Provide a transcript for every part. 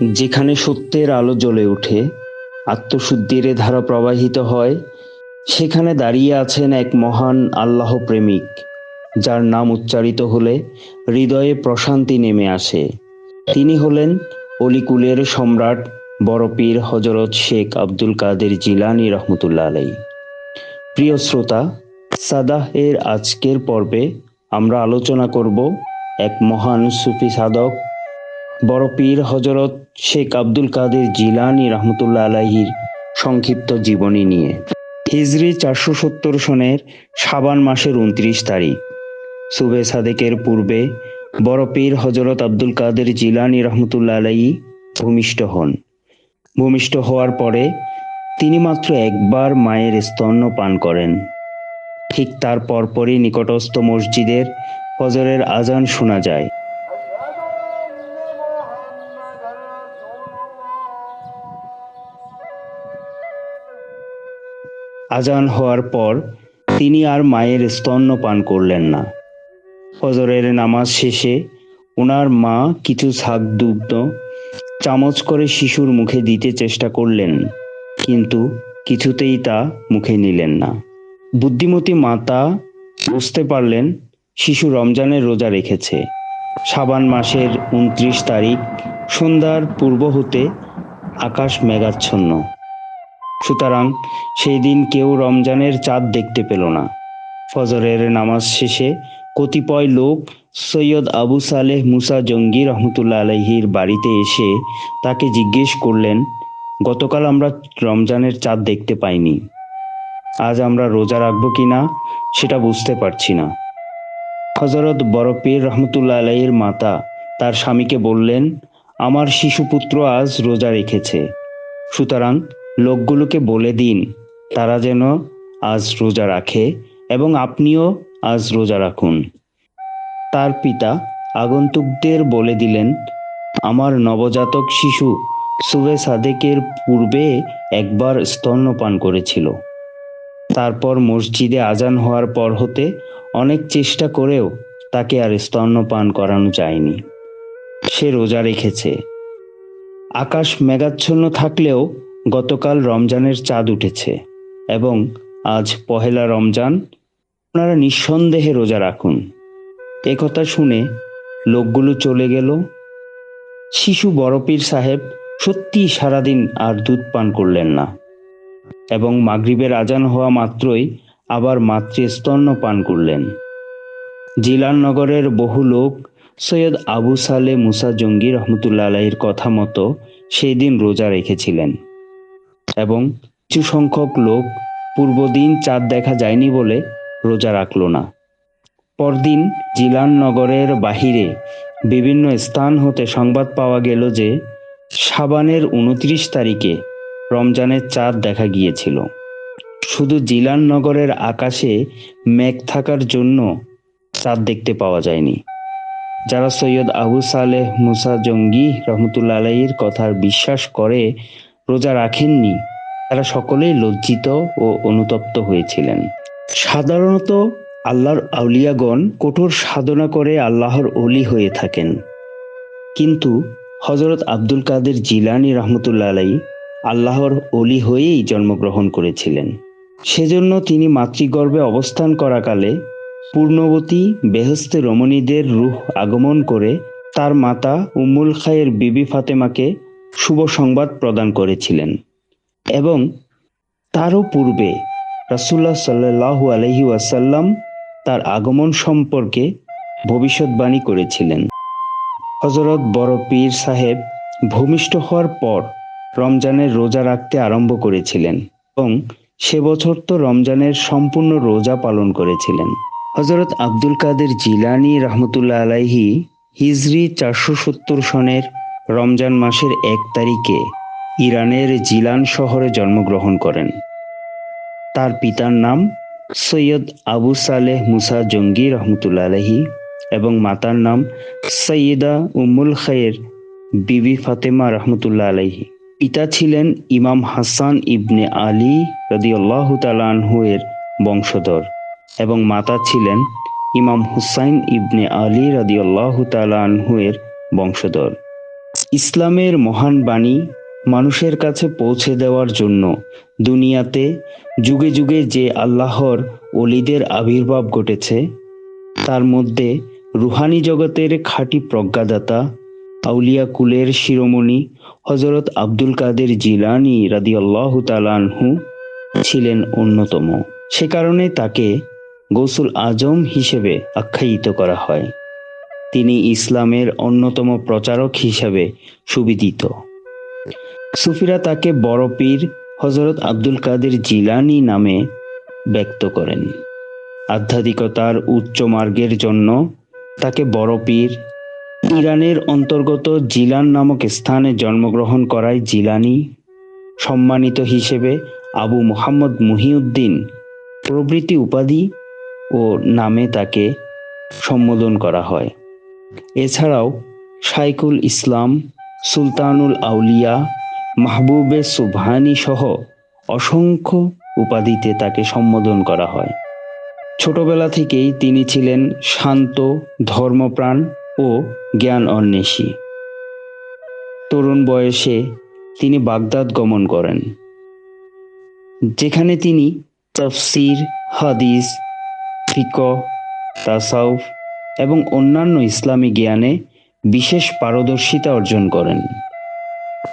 যেখানে সত্যের আলো জ্বলে ওঠে, আত্মশুদ্ধির ধারা প্রবাহিত হয়, সেখানে দাঁড়িয়ে আছেন এক মহান আল্লাহ প্রেমিক, যার নাম উচ্চারিত হলে হৃদয়ে প্রশান্তি নেমে আসে। তিনি হলেন অলিকুলের সম্রাট বড় পীর হজরত শেখ আব্দুল কাদের জিলানি রহমতুল্লাহ আলাই প্রিয় শ্রোতা, সাদাহ এর আজকের পর্বে আমরা আলোচনা করব এক মহান সুফি সাধক বড় পীর হজরত শেখ আব্দুল কাদের জিলানি রহমতুল্লাহ আলাহির সংক্ষিপ্ত জীবনী নিয়ে। হিজরি চারশো সত্তর সনের সাবান মাসের উনত্রিশ তারিখ। সুবে সাদেকের পূর্বে বড় পীর হজরত আব্দুল কাদের জিলানি রহমতুল্লাহ আলাহি ভূমিষ্ঠ হন। ভূমিষ্ঠ হওয়ার পরে তিনি মাত্র একবার মায়ের স্তন্য পান করেন। ঠিক তার পরপরই নিকটস্থ মসজিদের ফজরের আজান শোনা যায়। আজান হওয়ার পর তিনি আর মায়ের স্তন্য পান করলেন না। ফজরের নামাজ শেষে ওনার মা কিছু শাক দুগ্ধ, চামচ করে শিশুর মুখে দিতে চেষ্টা করলেন, কিন্তু কিছুতেই তা মুখে নিলেন না। বুদ্ধিমতী মাতা বুঝতে পারলেন শিশু রমজানের রোজা রেখেছে। সাবান মাসের উনত্রিশ তারিখ সন্ধ্যার পূর্ব হতে আকাশ মেঘাচ্ছন্ন। সুতরাং সেই দিন কেউ রমজানের চাঁদ দেখতে পেল না। ফজরের নামাজ শেষে কতিপয় লোক সৈয়দ আবু সালেহ মুসা জঙ্গি রহমতুল্লা আলহির বাড়িতে এসে তাকে জিজ্ঞেস করলেন, গতকাল আমরা রমজানের চাঁদ দেখতে পাইনি। আজ আমরা রোজা রাখব কিনা সেটা বুঝতে পারছি না। হজরত বরপীর রহমতুল্লা আলাইয়ের মাতা তার স্বামীকে বললেন, আমার শিশুপুত্র আজ রোজা রেখেছে। সুতরাং লোকগুলোকে বলে দিন, তারা যেন আজ রোজা রাখে এবং আপনিও আজ রোজা রাখুন। তার পিতা আগন্তুকদের বলে দিলেন, আমার নবজাতক শিশু সুবে সাদেকের পূর্বে একবার স্তন্যপান করেছিল। তারপর মসজিদে আজান হওয়ার পর হতে অনেক চেষ্টা করেও তাকে আর স্তন্যপান করানো যায়নি। সে রোজা রেখেছে। আকাশ মেঘাচ্ছন্ন থাকলেও গতকাল রমজানের চাঁদ উঠেছে এবং আজ পহেলা রমজান। আপনারা নিঃসন্দেহে রোজা রাখুন। একথা শুনে লোকগুলো চলে গেল। শিশু বড়পীর সাহেব সত্যি সারাদিন আর দুধ পান করলেন না এবং মাগরিবের আজান হওয়া মাত্রই আবার মাতৃস্তন্য পান করলেন। জিলান নগরের বহু লোক সৈয়দ আবু সালে মুসা জঙ্গি রহমতুল্লা আলাহির কথা মতো সেই দিন রোজা রেখেছিলেন। এবং কিছু সংখ্যক লোক পূর্বদিন চাঁদ দেখা যায়নি বলে রোজা রাখল না। পরদিন জিলান নগরের বাহিরে বিভিন্ন স্থান হতে সংবাদ পাওয়া গেল যে সাবানের উনত্রিশ তারিখে রমজানের চাঁদ দেখা গিয়েছিল। শুধু জিলান নগরের আকাশে মেঘ থাকার জন্য চাঁদ দেখতে পাওয়া যায়নি। যারা সৈয়দ আবু সালেহ মুসা জঙ্গি রহমতুল্লা আলাইয়ের কথার বিশ্বাস করে রোজা রাখেননি, তারা সকলেই লজ্জিত ও অনুতপ্ত হয়েছিলেন। সাধারণত আল্লাহর আউলিয়াগণ কঠোর সাধনা করে আল্লাহর অলি হয়ে থাকেন। কিন্তু হজরত আব্দুল কাদের জিলানি রহমতুল্লা আলাই আল্লাহর অলি হয়েই জন্মগ্রহণ করেছিলেন। সেজন্য তিনি মাতৃগর্ভে অবস্থান করাকালে পূর্ণবতী বেহস্তে রমণীদের রূহ আগমন করে তার মাতা উম্মুল খায়ের বিবি ফাতেমাকে শুভ সংবাদ প্রদান করেছিলেন এবং তারও পূর্বে রাসুল্লাহ সাল্লাহু আলহি ওয়াসাল্লাম তার আগমন সম্পর্কে ভবিষ্যৎবাণী করেছিলেন। হজরত বড় পীর সাহেব ভূমিষ্ঠ হওয়ার পর রমজানের রোজা রাখতে আরম্ভ করেছিলেন এবং সে বছর তো রমজানের সম্পূর্ণ রোজা পালন করেছিলেন। হজরত আব্দুল কাদের জিলানি রহমতুল্লাহ আলাইহি হিজরি চারশো সত্তর সনের রমজান মাসের এক তারিখে ইরানের জিলান শহরে জন্মগ্রহণ করেন। তার পিতার নাম সৈয়দ আবু সালেহ মুসা জঙ্গি রহমতুল্লা আলহি এবং মাতার নাম সৈয়দা উম্মুল খায়ের বিবি ফাতেমা রহমতুল্লা আলহি পিতা ছিলেন ইমাম হাসান ইবনে আলী রদিউল্লাহ এর বংশধর এবং মাতা ছিলেন ইমাম হুসাইন ইবনে আলী রদিউল্লাহ এর বংশধর। ইসলামের মহান বাণী মানুষের কাছে পৌঁছে দেওয়ার জন্য দুনিয়াতে যুগে যুগে যে আল্লাহর অলিদের আবির্ভাব ঘটেছে, তার মধ্যে রুহানি জগতের খাঁটি প্রজ্ঞাদাতা, আউলিয়া কুলের শিরোমণি হজরত আব্দুল কাদের জিলানি রাদি রাদিয়াল্লাহ তালানহু ছিলেন অন্যতম। সে কারণে তাকে গৌসুল আজম হিসেবে আখ্যায়িত করা হয়। তিনি ইসলামের অন্যতম প্রচারক হিসাবে সুবিদিত। সুফিরা তাকে বড় পীর হজরত আব্দুল কাদের জিলানি নামে ব্যক্ত করেন। আধ্যাত্মিকতার উচ্চ মার্গের জন্য তাকে বড় পীর। ইরানের অন্তর্গত জিলান নামক স্থানে জন্মগ্রহণ করায় জিলানি সম্মানিত হিসেবে আবু মোহাম্মদ মুহিউদ্দিন প্রভৃতি উপাধি ও নামে তাকে সম্বোধন করা হয়। এছাড়াও শাইকুল ইসলাম, সুলতানুল আউলিয়া, মাহবুবে সুবহানি সহ অসংখ্য উপাধিতে তাকে সম্বোধন করা হয়। ছোটবেলা থেকেই তিনি ছিলেন শান্ত, ধর্মপ্রাণ ও জ্ঞান অন্বেষী তরুণ বয়সে তিনি বাগদাদ গমন করেন, যেখানে তিনি তফসির, হাদিস ফিক তাসাউফ এবং অন্যান্য ইসলামী জ্ঞানে বিশেষ পারদর্শিতা অর্জন করেন।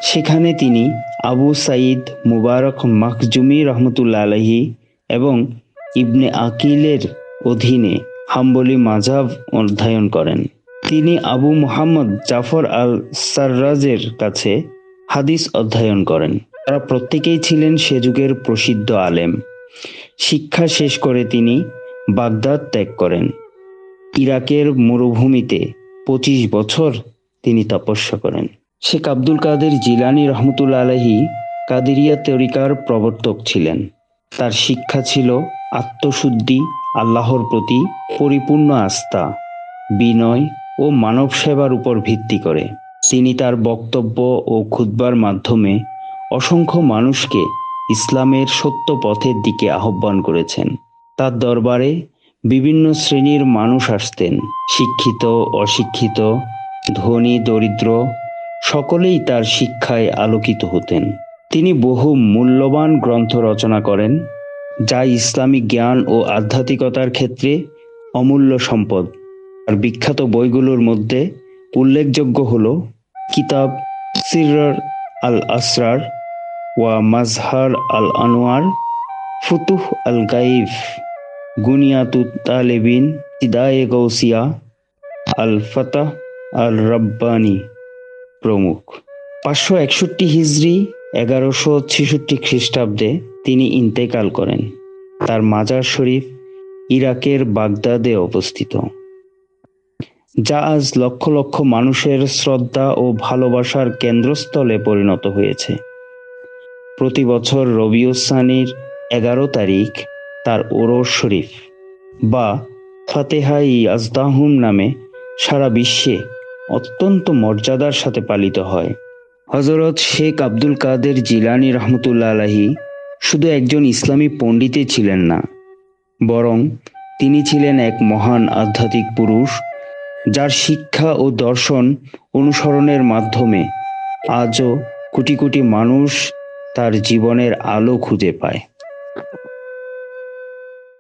সেখানে তিনি আবু সাইদ মুবারক মাখজুমি রহমতুল্লা আলহি এবং ইবনে আকিলের অধীনে হাম্বলি মাঝাব অধ্যয়ন করেন। তিনি আবু মুহাম্মদ জাফর আল সার্রাজের কাছে হাদিস অধ্যয়ন করেন। তারা প্রত্যেকেই ছিলেন সে যুগের প্রসিদ্ধ আলেম। শিক্ষা শেষ করে তিনি বাগদাদ ত্যাগ করেন। ইরাকের মরুভূমিতে পঁচিশ বছর তিনি তপস্যা করেন। শেখ আব্দুল কাদের জিলানি রহমতুল্লা আলহি কাদেরিয়া তরিকার প্রবর্তক ছিলেন। তার শিক্ষা ছিল আত্মশুদ্ধি, আল্লাহর প্রতি পরিপূর্ণ আস্থা, বিনয় ও মানব সেবার উপর ভিত্তি করে। তিনি তার বক্তব্য ও খুতবার মাধ্যমে অসংখ্য মানুষকে ইসলামের সত্য পথের দিকে আহ্বান করেছেন। তার দরবারে বিভিন্ন শ্রেণির মানুষ আসতেন। শিক্ষিত, অশিক্ষিত, ধনী, দরিদ্র, সকলেই তার শিক্ষায় আলোকিত হতেন। তিনি বহু মূল্যবান গ্রন্থ রচনা করেন, যা ইসলামিক জ্ঞান ও আধ্যাত্মিকতার ক্ষেত্রে অমূল্য সম্পদ। আর বিখ্যাত বইগুলোর মধ্যে উল্লেখযোগ্য হল কিতাব সিরর আল আসরার ওয়া মাজহার আল আনোয়ার ফুতুহ আল গাইফ গুনিয়াতুত তালেবিন ইদায়ে গৌসিয়া আল ফাতাহ আল রব্বানি প্রমুখ। পাঁচশো একষট্টি হিজড়ি এগারোশো ছেষট্টি খ্রিস্টাব্দে তিনি ইন্তেকাল করেন। তার মাজার শরীফ ইরাকের বাগদাদে অবস্থিত। যা আজ লক্ষ লক্ষ মানুষের শ্রদ্ধা ও ভালোবাসার কেন্দ্রস্থলে পরিণত হয়েছে। প্রতি বছর রবিউসানির এগারো তারিখ তার ওরস শরীফ বা ফাতেহাই আজদাহুম নামে সারা বিশ্বে অত্যন্ত মর্যাদার সাথে পালিত হয়। হজরত শেখ আব্দুল কাদের জিলানি রহমতুল্লা আলাহি শুধু একজন ইসলামী পণ্ডিতই ছিলেন না, বরং তিনি ছিলেন এক মহান আধ্যাত্মিক পুরুষ, যার শিক্ষা ও দর্শন অনুসরণের মাধ্যমে আজও কোটি কোটি মানুষ তার জীবনের আলো খুঁজে পায়।